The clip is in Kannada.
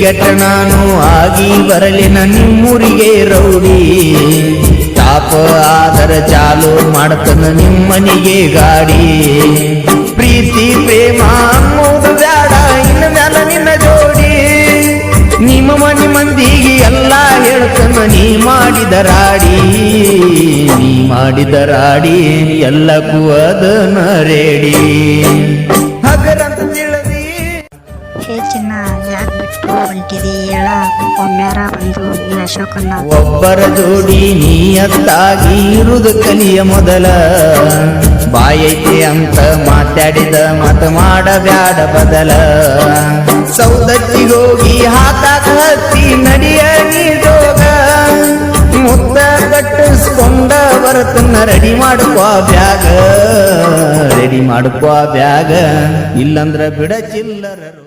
ಕೆಟ್ಟ ನಾನು ಆಗಿ ಬರಲಿ ನಿಮ್ಮೂರಿಗೆ ರೌಡಿ. ತಾಪ ಆದರ ಚಾಲು ಮಾಡ್ತನ ನಿಮ್ಮನಿಗೆ ಗಾಡಿ. ಪ್ರೀತಿ, ಪ್ರೇಮ ಅನ್ನೋದು ಬ್ಯಾಡ, ಇನ್ನು ಮ್ಯಾಲ ನಿನ್ನ ಜೋಡಿ. ನಿಮ್ಮ ಮನೆ ಮಂದಿಗೆ ಎಲ್ಲ ಹೇಳ್ತನ, ನೀ ಮಾಡಿದ ರಾಡಿ. ನೀ ಮಾಡಿದ ರಾಡಿ, ಎಲ್ಲ ಕುವದನ ರೇಡಿ. ಯಾಕೆ ಬಿಟ್ಟು ಬಂದು ಈ ಅಶೋಕನ ಒಬ್ಬರ ಜೋಡಿ ನೀಯತ್ತಾಗಿ ಇರುದು ಕಲಿಯ ಮೊದಲ. ಬಾಯೈತಿ ಅಂತ ಮಾತಾಡಿದ ಮತ ಮಾಡಬ್ಯಾಡ ಬದಲ. ಸೌದತ್ತಿಗೋಗಿ ಹಾತ ಹತ್ತಿ ನಡಿಯ ನೀ ಮುತ್ತ ಕಟ್ಟಿಸ್ಕೊಂಡ ಬರತನ್ನ ರೆಡಿ ಮಾಡುವ ಬ್ಯಾಗ. ರೆಡಿ ಮಾಡ್ಕೋ ಬ್ಯಾಗ. ಇಲ್ಲಂದ್ರ ಬಿಡ ಚಿಲ್ಲರರು.